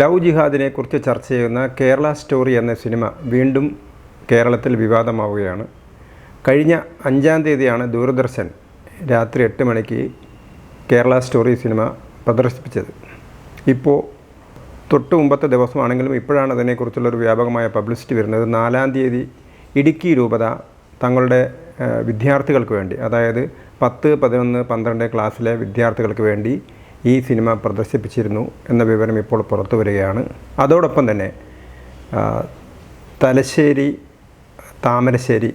Love ജിഹാദിനെ കുറിച്ച് ചർച്ച ചെയ്യുന്ന കേരള സ്റ്റോറി എന്ന സിനിമ വീണ്ടും കേരളത്തിൽ വിവാദമാവുകയാണ്. കഴിഞ്ഞ അഞ്ചാം തീയതിയാണ് ദൂരദർശൻ രാത്രി എട്ട് മണിക്ക് കേരള സ്റ്റോറി സിനിമ പ്രദർശിപ്പിച്ചത്. ഇപ്പോൾ തൊട്ട് മുമ്പത്തെ ദിവസമാണെങ്കിലും ഇപ്പോഴാണ് അതിനെക്കുറിച്ചുള്ളൊരു വ്യാപകമായ പബ്ലിസിറ്റി വരുന്നത്. നാലാം തീയതി ഇടുക്കി രൂപത തങ്ങളുടെ വിദ്യാർത്ഥികൾക്ക് വേണ്ടി അതായത് പത്ത് പതിനൊന്ന് പന്ത്രണ്ട് ക്ലാസ്സിലെ വിദ്യാർത്ഥികൾക്ക് വേണ്ടി ഈ സിനിമ പ്രദർശിപ്പിച്ചിരുന്നു എന്ന വിവരം ഇപ്പോൾ പുറത്തു വരികയാണ്. അതോടൊപ്പം തന്നെ തലശ്ശേരി താമരശ്ശേരി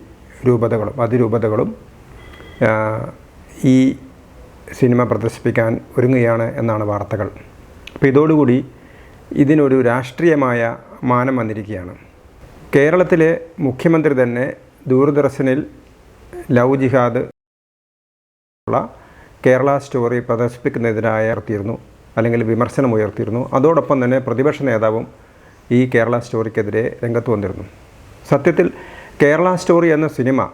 രൂപതകളും അതിരൂപതകളും ഈ സിനിമ പ്രദർശിപ്പിക്കാൻ ഒരുങ്ങുകയാണ് എന്നാണ് വാർത്തകൾ. അപ്പോൾ ഇതോടുകൂടി ഇതിനൊരു രാഷ്ട്രീയമായ മാനം വന്നിരിക്കുകയാണ്. കേരളത്തിലെ മുഖ്യമന്ത്രി തന്നെ ദൂരദർശനിൽ ലവ് ജിഹാദ് ഉള്ള കേരള സ്റ്റോറി പ്രദർശിപ്പിക്കുന്നതിനായി ഉയർത്തിയിരുന്നു അല്ലെങ്കിൽ വിമർശനം ഉയർത്തിയിരുന്നു. അതോടൊപ്പം തന്നെ പ്രതിപക്ഷ നേതാവും ഈ കേരള സ്റ്റോറിക്കെതിരെ രംഗത്ത് വന്നിരുന്നു. സത്യത്തിൽ കേരള സ്റ്റോറി എന്ന സിനിമ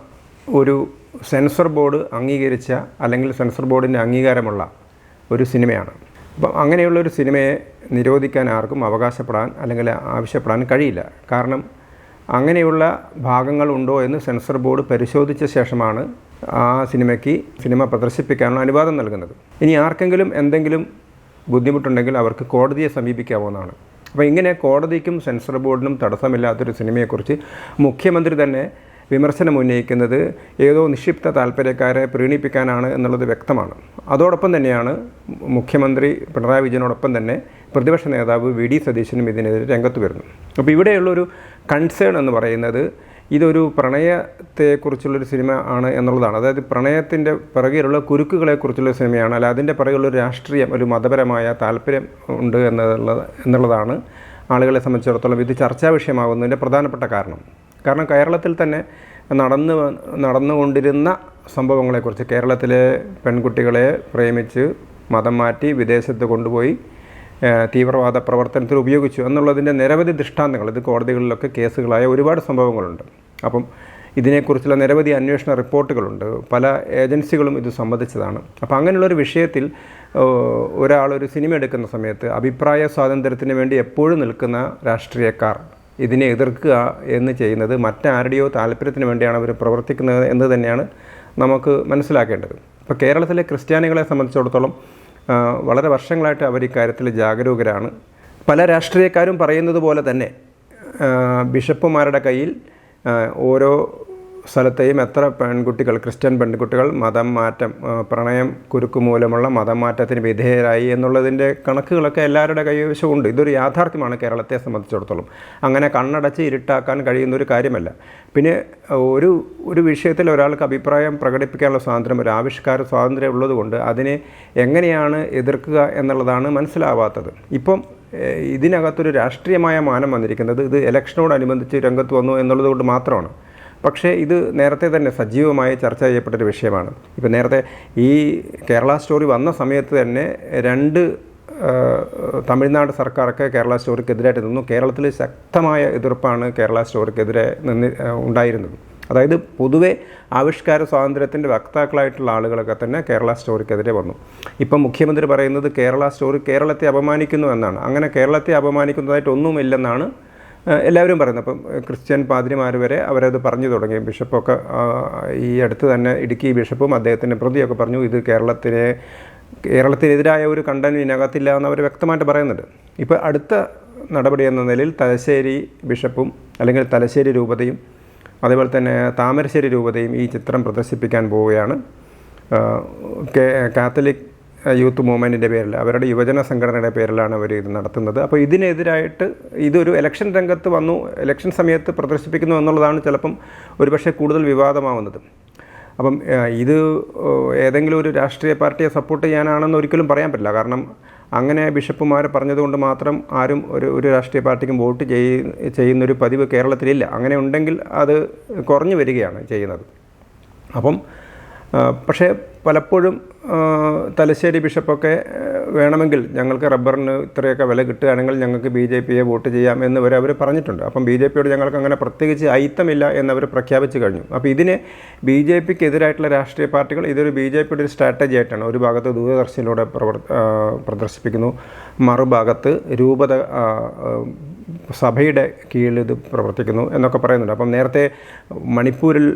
ഒരു സെൻസർ ബോർഡ് അംഗീകരിച്ച അല്ലെങ്കിൽ സെൻസർ ബോർഡിന്റെ അംഗീകാരമുള്ള ഒരു സിനിമയാണ്. അപ്പം അങ്ങനെയുള്ള ഒരു സിനിമയെ നിരോധിക്കാൻ ആർക്കും അവകാശപ്പെടാൻ അല്ലെങ്കിൽ ആവശ്യപ്പെടാൻ കഴിയില്ല. കാരണം അങ്ങനെയുള്ള ഭാഗങ്ങളുണ്ടോ എന്ന് സെൻസർ ബോർഡ് പരിശോധിച്ച ശേഷമാണ് ആ സിനിമയ്ക്ക് സിനിമ പ്രദർശിപ്പിക്കാനുള്ള അനുവാദം നൽകുന്നത്. ഇനി ആർക്കെങ്കിലും എന്തെങ്കിലും ബുദ്ധിമുട്ടുണ്ടെങ്കിൽ അവർക്ക് കോടതിയെ സമീപിക്കാവുന്നതാണ് അപ്പോൾ ഇങ്ങനെ കോടതിക്കും സെൻസർ ബോർഡിനും തടസ്സമില്ലാത്തൊരു സിനിമയെക്കുറിച്ച് മുഖ്യമന്ത്രി തന്നെ വിമർശനം ഉന്നയിക്കുന്നത് ഏതോ നിക്ഷിപ്ത താല്പര്യക്കാരെ പ്രീണിപ്പിക്കാനാണ് എന്നുള്ളത് വ്യക്തമാണ്. അതോടൊപ്പം തന്നെയാണ് മുഖ്യമന്ത്രി പിണറായി വിജയനോടൊപ്പം തന്നെ പ്രതിപക്ഷ നേതാവ് വി ഡി സതീശനും ഇതിനെതിരെ രംഗത്ത് വരുന്നു. അപ്പോൾ ഇവിടെയുള്ളൊരു കൺസേൺ എന്ന് പറയുന്നത് ഇതൊരു പ്രണയത്തെക്കുറിച്ചുള്ളൊരു സിനിമ ആണ് എന്നുള്ളതാണ്. അതായത് പ്രണയത്തിന്റെ പിറകിലുള്ള കുരുക്കുകളെക്കുറിച്ചുള്ള സിനിമയാണ്. അല്ല അതിന്റെ പിറകിലുള്ള രാഷ്ട്രീയം ഒരു മതപരമായ താല്പര്യം ഉണ്ട് എന്നുള്ളത് എന്നുള്ളതാണ് ആളുകളെ സംബന്ധിച്ചിടത്തോളം ഇത് ചർച്ചാ വിഷയമാകുന്നതിന്റെ പ്രധാനപ്പെട്ട കാരണം. കാരണം കേരളത്തിൽ തന്നെ നടന്നു നടന്നുകൊണ്ടിരുന്ന സംഭവങ്ങളെക്കുറിച്ച് കേരളത്തിലെ പെൺകുട്ടികളെ പ്രേമിച്ച് മതം മാറ്റി വിദേശത്ത് കൊണ്ടുപോയി തീവ്രവാദ പ്രവർത്തനത്തിൽ ഉപയോഗിച്ചു എന്നുള്ളതിന്റെ നിരവധി ദൃഷ്ടാന്തങ്ങൾ ഇത് കോടതികളിലൊക്കെ കേസുകളായ ഒരുപാട് സംഭവങ്ങളുണ്ട്. അപ്പം ഇതിനെക്കുറിച്ചുള്ള നിരവധി അന്വേഷണ റിപ്പോർട്ടുകളുണ്ട്. പല ഏജൻസികളും ഇത് സംബന്ധിച്ചതാണ്. അപ്പോൾ അങ്ങനെയുള്ളൊരു വിഷയത്തിൽ ഒരാൾ ഒരു സിനിമ എടുക്കുന്ന സമയത്ത് അഭിപ്രായ സ്വാതന്ത്ര്യത്തിന് വേണ്ടി എപ്പോഴും നിൽക്കുന്ന രാഷ്ട്രീയക്കാർ ഇതിനെ എതിർക്കുക എന്ന് ചെയ്യുന്നത് മറ്റാരുടെയോ താല്പര്യത്തിന് വേണ്ടിയാണ് അവർ പ്രവർത്തിക്കുന്നത് എന്ന് തന്നെയാണ് നമുക്ക് മനസ്സിലാക്കേണ്ടത്. ഇപ്പോൾ കേരളത്തിലെ ക്രിസ്ത്യാനികളെ സംബന്ധിച്ചിടത്തോളം വളരെ വർഷങ്ങളായിട്ട് അവർ ഇക്കാര്യത്തിൽ ജാഗരൂകരാണ്. പല രാഷ്ട്രീയക്കാരും പറയുന്നത് പോലെ തന്നെ ബിഷപ്പുമാരുടെ കയ്യിൽ ഓരോ സ്ഥലത്തെയും എത്ര പെൺകുട്ടികൾ ക്രിസ്ത്യൻ പെൺകുട്ടികൾ മതം മാറ്റം പ്രണയം കുരുക്ക് മൂലമുള്ള മതം മാറ്റത്തിന് വിധേയരായി എന്നുള്ളതിന്റെ കണക്കുകളൊക്കെ എല്ലാവരുടെ കൈവശമുണ്ട് ഇതൊരു യാഥാർത്ഥ്യമാണ് കേരളത്തെ സംബന്ധിച്ചിടത്തോളം. അങ്ങനെ കണ്ണടച്ച് ഇരുട്ടാക്കാൻ കഴിയുന്ന ഒരു കാര്യമല്ല. പിന്നെ ഒരു ഒരു വിഷയത്തിൽ ഒരാൾക്ക് അഭിപ്രായം പ്രകടിപ്പിക്കാനുള്ള സ്വാതന്ത്ര്യം ഒരു ആവിഷ്കാര സ്വാതന്ത്ര്യം ഉള്ളതുകൊണ്ട് അതിനെ എങ്ങനെയാണ് എതിർക്കുക എന്നുള്ളതാണ് മനസ്സിലാവാത്തത്. ഇപ്പം ഇതിനകത്തൊരു രാഷ്ട്രീയമായ മാനം വന്നിരിക്കുന്നത് ഇത് ഇലക്ഷനോടനുബന്ധിച്ച് രംഗത്ത് വന്നു എന്നുള്ളത് കൊണ്ട് മാത്രമാണ്. പക്ഷേ ഇത് നേരത്തെ തന്നെ സജീവമായി ചർച്ച ചെയ്യപ്പെട്ടൊരു വിഷയമാണ്. ഇപ്പം നേരത്തെ ഈ കേരള സ്റ്റോറി വന്ന സമയത്ത് തന്നെ രണ്ട് തമിഴ്നാട് സർക്കാരൊക്കെ കേരള സ്റ്റോറിക്കെതിരായിട്ട് നിന്നു. കേരളത്തിൽ ശക്തമായ എതിർപ്പാണ് കേരള സ്റ്റോറിക്കെതിരെ നിന്ന് ഉണ്ടായിരുന്നത്. അതായത് പൊതുവെ ആവിഷ്കാര സ്വാതന്ത്ര്യത്തിന്റെ വക്താക്കളായിട്ടുള്ള ആളുകളൊക്കെ തന്നെ കേരള സ്റ്റോറിക്കെതിരെ വന്നു. ഇപ്പം മുഖ്യമന്ത്രി പറയുന്നത് കേരള സ്റ്റോറി കേരളത്തെ അപമാനിക്കുന്നു എന്നാണ്. അങ്ങനെ കേരളത്തെ അപമാനിക്കുന്നതായിട്ട് ഒന്നുമില്ലെന്നാണ് ഏഹ് എല്ലാവരും പറയുന്നു. അപ്പം ക്രിസ്ത്യൻ പാതിരിമാർ വരെ അവരത് പറഞ്ഞു തുടങ്ങി. ബിഷപ്പൊക്കെ ഈ അടുത്ത് തന്നെ ഇടുക്കി ബിഷപ്പും അദ്ദേഹത്തിന്റെ പ്രതിയൊക്കെ പറഞ്ഞു ഇത് കേരളത്തിനെ കേരളത്തിനെതിരായ ഒരു കണ്ടന്റ് ഇതിനകത്തില്ല എന്ന് അവർ വ്യക്തമായിട്ട് പറയുന്നുണ്ട്. ഇപ്പോൾ അടുത്ത നടപടി എന്ന നിലയിൽ തലശ്ശേരി ബിഷപ്പും അല്ലെങ്കിൽ തലശ്ശേരി രൂപതയും അതേപോലെ തന്നെ താമരശ്ശേരി രൂപതയും ഈ ചിത്രം പ്രദർശിപ്പിക്കാൻ പോവുകയാണ്. കാത്തലിക് യൂത്ത് മൂവ്മെന്റിന്റെ പേരിൽ അവരുടെ യുവജന സംഘടനയുടെ പേരിലാണ് അവർ ഇത് നടത്തുന്നത്. അപ്പോൾ ഇതിനെതിരായിട്ട് ഇതൊരു ഇലക്ഷൻ രംഗത്ത് വന്നു ഇലക്ഷൻ സമയത്ത് പ്രദർശിപ്പിക്കുന്നു എന്നുള്ളതാണ് ചിലപ്പം ഒരുപക്ഷെ കൂടുതൽ വിവാദമാവുന്നത്. അപ്പം ഇത് ഏതെങ്കിലും ഒരു രാഷ്ട്രീയ പാർട്ടിയെ സപ്പോർട്ട് ചെയ്യാനാണെന്ന് ഒരിക്കലും പറയാൻ പറ്റില്ല. കാരണം അങ്ങനെ ബിഷപ്പുമാർ പറഞ്ഞതുകൊണ്ട് മാത്രം ആരും ഒരു ഒരു രാഷ്ട്രീയ പാർട്ടിക്കും വോട്ട് ചെയ് ചെയ്യുന്നൊരു പതിവ് കേരളത്തിലില്ല. അങ്ങനെ ഉണ്ടെങ്കിൽ അത് കുറഞ്ഞു വരികയാണ് ചെയ്യുന്നത്. അപ്പം പക്ഷേ പലപ്പോഴും തലശ്ശേരി ബിഷപ്പൊക്കെ വേണമെങ്കിൽ ഞങ്ങൾക്ക് റബ്ബറിന് ഇത്രയൊക്കെ വില കിട്ടുകയാണെങ്കിൽ ഞങ്ങൾക്ക് ബി ജെ പിയെ വോട്ട് ചെയ്യാം എന്ന് വരെ അവർ പറഞ്ഞിട്ടുണ്ട്. അപ്പം ബി ജെ പിയോട് ഞങ്ങൾക്ക് അങ്ങനെ പ്രത്യേകിച്ച് ഐത്തമില്ല എന്നവർ പ്രഖ്യാപിച്ചു കഴിഞ്ഞു. അപ്പോൾ ഇതിനെ ബി ജെ പിക്ക് എതിരായിട്ടുള്ള രാഷ്ട്രീയ പാർട്ടികൾ ഇതൊരു ബി ജെ പിയുടെ ഒരു സ്ട്രാറ്റജി ആയിട്ടാണ്. ഒരു ഭാഗത്ത് ദൂരദർശനിലൂടെ പ്രവർ പ്രദർശിപ്പിക്കുന്നു. മറുഭാഗത്ത് രൂപത സഭയുടെ കീഴിൽ ഇത് പ്രവർത്തിക്കുന്നു എന്നൊക്കെ പറയുന്നുണ്ട്. അപ്പം നേരത്തെ മണിപ്പൂരിൽ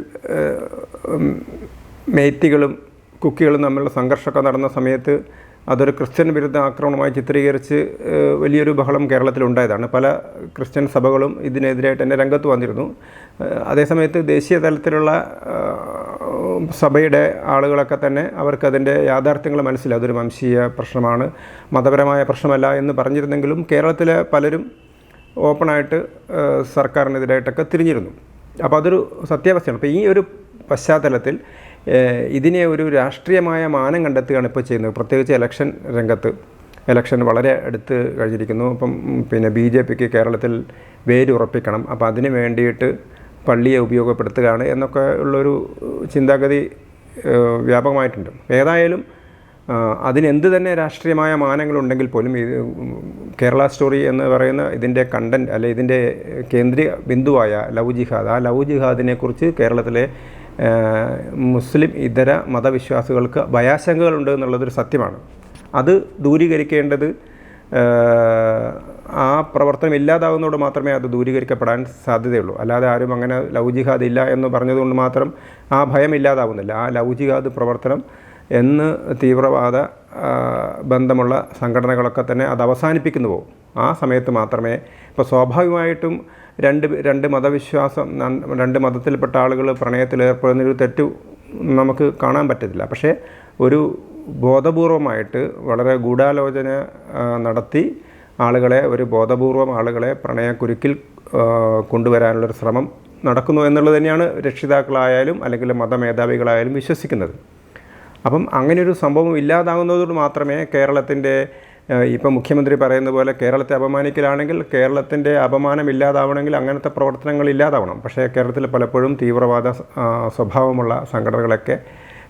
മേത്തികളും കുക്കികളും തമ്മിലുള്ള സംഘർഷമൊക്കെ നടന്ന സമയത്ത് അതൊരു ക്രിസ്ത്യൻ വിരുദ്ധ ആക്രമണമായി ചിത്രീകരിച്ച് വലിയൊരു ബഹളം കേരളത്തിലുണ്ടായതാണ് പല ക്രിസ്ത്യൻ സഭകളും ഇതിനെതിരായിട്ട് തന്നെ രംഗത്ത് വന്നിരുന്നു. അതേസമയത്ത് ദേശീയ തലത്തിലുള്ള സഭയുടെ ആളുകളൊക്കെ തന്നെ അവർക്കതിന്റെ യാഥാർത്ഥ്യങ്ങൾ മനസ്സിലായി. അതൊരു വംശീയ പ്രശ്നമാണ് മതപരമായ പ്രശ്നമല്ല എന്ന് പറഞ്ഞിരുന്നെങ്കിലും കേരളത്തിലെ പലരും ഓപ്പണായിട്ട് സർക്കാരിനെതിരായിട്ടൊക്കെ തിരിഞ്ഞിരുന്നു. അപ്പോൾ അതൊരു സത്യാവസ്ഥയാണ്. അപ്പോൾ ഈ ഒരു പശ്ചാത്തലത്തിൽ ഇതിനെ ഒരു രാഷ്ട്രീയമായ മാനം കണ്ടെത്തുകയാണ് ഇപ്പോൾ ചെയ്യുന്നത്. പ്രത്യേകിച്ച് ഇലക്ഷൻ രംഗത്ത്. ഇലക്ഷൻ വളരെ അടുത്ത് കഴിഞ്ഞിരിക്കുന്നു. അപ്പം പിന്നെ ബി ജെ പിക്ക് കേരളത്തിൽ വേരുറപ്പിക്കണം അപ്പോൾ അതിന് വേണ്ടിയിട്ട് പള്ളിയെ ഉപയോഗപ്പെടുത്തുകയാണ് എന്നൊക്കെ ഉള്ളൊരു ചിന്താഗതി വ്യാപകമായിട്ടുണ്ട്. ഏതായാലും അതിനെന്ത് തന്നെ രാഷ്ട്രീയമായ മാനങ്ങളുണ്ടെങ്കിൽ പോലും ഇത് കേരള സ്റ്റോറി എന്ന് പറയുന്ന ഇതിന്റെ കണ്ടന്റ് അല്ലെ ഇതിന്റെ കേന്ദ്രീയ ബിന്ദുവായ ലവ് ജിഹാദ് ആ ലവ് ജിഹാദിനെക്കുറിച്ച് കേരളത്തിലെ മുസ്ലിം ഇതര മതവിശ്വാസികൾക്ക് ഭയാശങ്കകളുണ്ട് എന്നുള്ളതൊരു സത്യമാണ്. അത് ദൂരീകരിക്കേണ്ടത് ആ, പ്രവർത്തനം ഇല്ലാതാവുന്നതോട് മാത്രമേ അത് ദൂരീകരിക്കപ്പെടാൻ സാധ്യതയുള്ളൂ. അല്ലാതെ ആരും അങ്ങനെ ലവ് ഇല്ല എന്ന് പറഞ്ഞതുകൊണ്ട് മാത്രം ആ ഭയം ഇല്ലാതാവുന്നില്ല. ആ ലവ് പ്രവർത്തനം എന്ന് തീവ്രവാദ ബന്ധമുള്ള സംഘടനകളൊക്കെ തന്നെ അത് അവസാനിപ്പിക്കുന്നു പോകും. ആ സമയത്ത് മാത്രമേ ഇപ്പോൾ സ്വാഭാവികമായിട്ടും രണ്ട് രണ്ട് മതവിശ്വാസം രണ്ട് മതത്തിൽപ്പെട്ട ആളുകൾ പ്രണയത്തിൽ ഏർപ്പെടുന്നൊരു തെറ്റ് നമുക്ക് കാണാൻ പറ്റത്തില്ല. പക്ഷേ ഒരു ബോധപൂർവമായിട്ട് വളരെ ഗൂഢാലോചന നടത്തി ആളുകളെ ഒരു ബോധപൂർവം ആളുകളെ പ്രണയക്കുരുക്കിൽ കൊണ്ടുവരാനുള്ളൊരു ശ്രമം നടക്കുന്നു എന്നുള്ളത് തന്നെയാണ് രക്ഷിതാക്കളായാലും അല്ലെങ്കിൽ മതമേധാവികളായാലും വിശ്വസിക്കുന്നത്. അപ്പം അങ്ങനെയൊരു സംഭവം ഇല്ലാതാകുന്നതോട് മാത്രമേ കേരളത്തിന്റെ ഇപ്പം മുഖ്യമന്ത്രി പറയുന്ന പോലെ കേരളത്തെ അപമാനിക്കലാണെങ്കിൽ കേരളത്തിന്റെ അപമാനം ഇല്ലാതാവണമെങ്കിൽ അങ്ങനത്തെ പ്രവർത്തനങ്ങൾ ഇല്ലാതാവണം. പക്ഷേ കേരളത്തിൽ പലപ്പോഴും തീവ്രവാദ സ്വഭാവമുള്ള സംഘടനകളൊക്കെ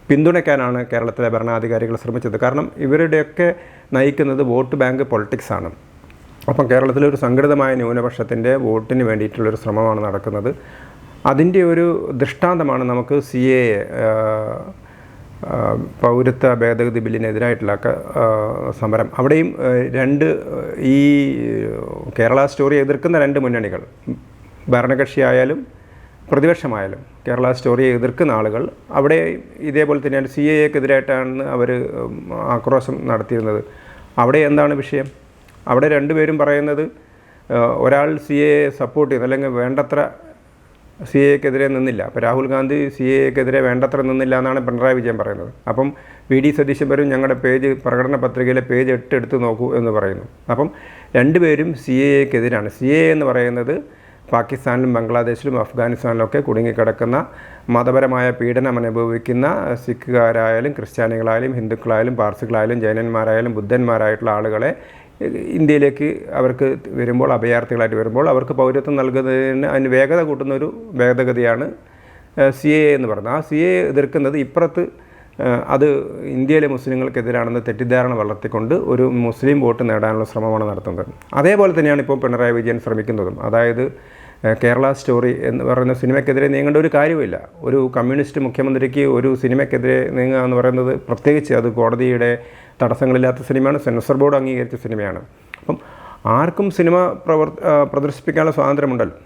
പിന്തുണയ്ക്കാനാണ് കേരളത്തിലെ ഭരണാധികാരികൾ ശ്രമിച്ചത്. കാരണം ഇവരുടെയൊക്കെ നയിക്കുന്നത് വോട്ട് ബാങ്ക് പൊളിറ്റിക്സാണ് അപ്പം കേരളത്തിലെ ഒരു സംഘടിതമായ ന്യൂനപക്ഷത്തിന്റെ വോട്ടിന് വേണ്ടിയിട്ടുള്ളൊരു ശ്രമമാണ് നടക്കുന്നത്. അതിന്റെ ഒരു ദൃഷ്ടാന്തമാണ് നമുക്ക് സി എ പൗരത്വ ഭേദഗതി ബില്ലിനെതിരായിട്ടുള്ള സമരം. അവിടെയും രണ്ട് ഈ കേരള സ്റ്റോറി എതിർക്കുന്ന രണ്ട് മുന്നണികൾ ഭരണകക്ഷിയായാലും പ്രതിപക്ഷമായാലും കേരള സ്റ്റോറിയെ എതിർക്കുന്ന ആളുകൾ അവിടെ ഇതേപോലെ തന്നെയാണ് സി എ എക്കെതിരായിട്ടാണ് അവർ ആക്രോശം നടത്തിയിരുന്നത്. അവിടെ എന്താണ് വിഷയം? അവിടെ രണ്ടുപേരും പറയുന്നത് ഒരാൾ സി എ സപ്പോർട്ട് ചെയ്യുന്നു അല്ലെങ്കിൽ വേണ്ടത്ര സി എക്കെതിരെ നിന്നില്ല. അപ്പോൾ രാഹുൽ ഗാന്ധി സി എക്കെതിരെ വേണ്ടത്ര നിന്നില്ല എന്നാണ് പിണറായി വിജയൻ പറയുന്നത്. അപ്പം വി ഡി സതീശൻ വരും ഞങ്ങളുടെ പേജ് പ്രകടന പത്രികയിലെ പേജ് എട്ട് എടുത്ത് നോക്കൂ എന്ന് പറയുന്നു. അപ്പം രണ്ടുപേരും സി എക്കെതിരാണ് സി എ എന്ന് പറയുന്നത് പാകിസ്ഥാനിലും ബംഗ്ലാദേശിലും അഫ്ഗാനിസ്ഥാനിലൊക്കെ കുടുങ്ങിക്കിടക്കുന്ന മതപരമായ പീഡനം അനുഭവിക്കുന്ന സിഖുകാരായാലും ക്രിസ്ത്യാനികളായാലും ഹിന്ദുക്കളായാലും പാർസികളായാലും ജൈനന്മാരായാലും ബുദ്ധന്മാരായിട്ടുള്ള ആളുകളെ ഇന്ത്യയിലേക്ക് അവർക്ക് വരുമ്പോൾ അഭയാർത്ഥികളായിട്ട് വരുമ്പോൾ അവർക്ക് പൗരത്വം നൽകുന്നതിന് അതിന് വേഗത കൂട്ടുന്ന ഒരു ഭേദഗതിയാണ് സി എ എന്ന് പറയുന്നത്. ആ സി എ എതിർക്കുന്നത് ഇപ്പുറത്ത് അത് ഇന്ത്യയിലെ മുസ്ലിങ്ങൾക്കെതിരാണെന്ന് തെറ്റിദ്ധാരണ വളർത്തിക്കൊണ്ട് ഒരു മുസ്ലിം വോട്ട് നേടാനുള്ള ശ്രമമാണ് നടത്തുന്നത്. അതേപോലെ തന്നെയാണ് ഇപ്പോൾ പിണറായി വിജയൻ ശ്രമിക്കുന്നതും. അതായത് കേരള സ്റ്റോറി എന്ന് പറയുന്ന സിനിമയ്ക്കെതിരെ നീങ്ങേണ്ട ഒരു കാര്യമില്ല ഒരു കമ്മ്യൂണിസ്റ്റ് മുഖ്യമന്ത്രിക്ക് ഒരു സിനിമയ്ക്കെതിരെ നീങ്ങുക എന്ന് പറയുന്നത് പ്രത്യേകിച്ച് അത് കോടതിയുടെ തടസ്സങ്ങളില്ലാത്ത സിനിമയാണ് സെൻസർ ബോർഡ് അംഗീകരിച്ച സിനിമയാണ്. അപ്പം ആർക്കും സിനിമ പ്രവർ പ്രദർശിപ്പിക്കാനുള്ള സ്വാതന്ത്ര്യമുണ്ടല്ലോ.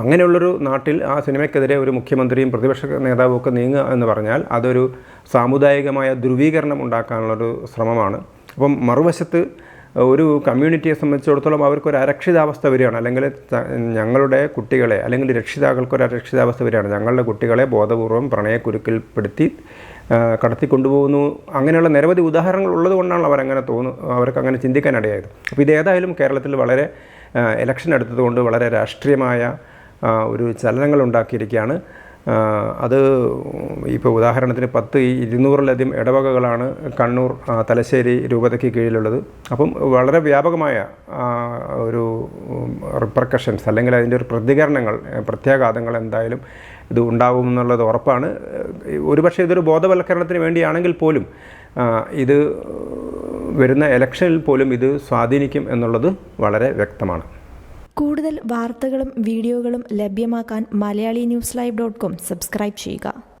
അങ്ങനെയുള്ളൊരു നാട്ടിൽ ആ സിനിമയ്ക്കെതിരെ ഒരു മുഖ്യമന്ത്രിയും പ്രതിപക്ഷ നേതാവും ഒക്കെ നീങ്ങുക എന്ന് പറഞ്ഞാൽ അതൊരു സാമുദായികമായ ധ്രുവീകരണം ഉണ്ടാക്കാനുള്ളൊരു ശ്രമമാണ്. അപ്പം മറുവശത്ത് ഒരു കമ്മ്യൂണിറ്റിയെ സംബന്ധിച്ചിടത്തോളം അവർക്കൊരു അരക്ഷിതാവസ്ഥ വരികയാണ്. അല്ലെങ്കിൽ ഞങ്ങളുടെ കുട്ടികളെ അല്ലെങ്കിൽ രക്ഷിതാക്കൾക്ക് ഒരു അരക്ഷിതാവസ്ഥ വരികയാണ്. ഞങ്ങളുടെ കുട്ടികളെ ബോധപൂർവം പ്രണയക്കുരുക്കിൽപ്പെടുത്തി കടത്തിക്കൊണ്ടുപോകുന്നു. അങ്ങനെയുള്ള നിരവധി ഉദാഹരണങ്ങൾ ഉള്ളത് കൊണ്ടാണ് അവരങ്ങനെ തോന്നു അവർക്ക് അങ്ങനെ ചിന്തിക്കാനിടയായത്. അപ്പോൾ ഇത് ഏതായാലും കേരളത്തിൽ വളരെ ഇലക്ഷൻ എടുത്തതുകൊണ്ട് വളരെ രാഷ്ട്രീയമായ ഒരു ചലനങ്ങൾ ഉണ്ടാക്കിയിരിക്കുകയാണ്. അത് ഇപ്പോൾ ഉദാഹരണത്തിന് പത്ത് ഇരുന്നൂറിലധികം ഇടവകകളാണ് കണ്ണൂർ തലശ്ശേരി രൂപതയ്ക്ക് കീഴിലുള്ളത്. അപ്പം വളരെ വ്യാപകമായ ഒരു റിപ്രക്കഷൻസ് അല്ലെങ്കിൽ അതിന്റെ ഒരു പ്രതികരണങ്ങൾ പ്രത്യാഘാതങ്ങൾ എന്തായാലും ഇത് ഉണ്ടാവുമെന്നുള്ളത് ഉറപ്പാണ്. ഒരുപക്ഷെ ഇതൊരു ബോധവൽക്കരണത്തിന് വേണ്ടിയാണെങ്കിൽ പോലും ഇത് വരുന്ന ഇലക്ഷനിൽ പോലും ഇത് സ്വാധീനിക്കും എന്നുള്ളത് വളരെ വ്യക്തമാണ്. കൂടുതൽ വാർത്തകളും വീഡിയോകളും ലഭ്യമാക്കാൻ Malayali news live dot com subscribe ചെയ്യുക.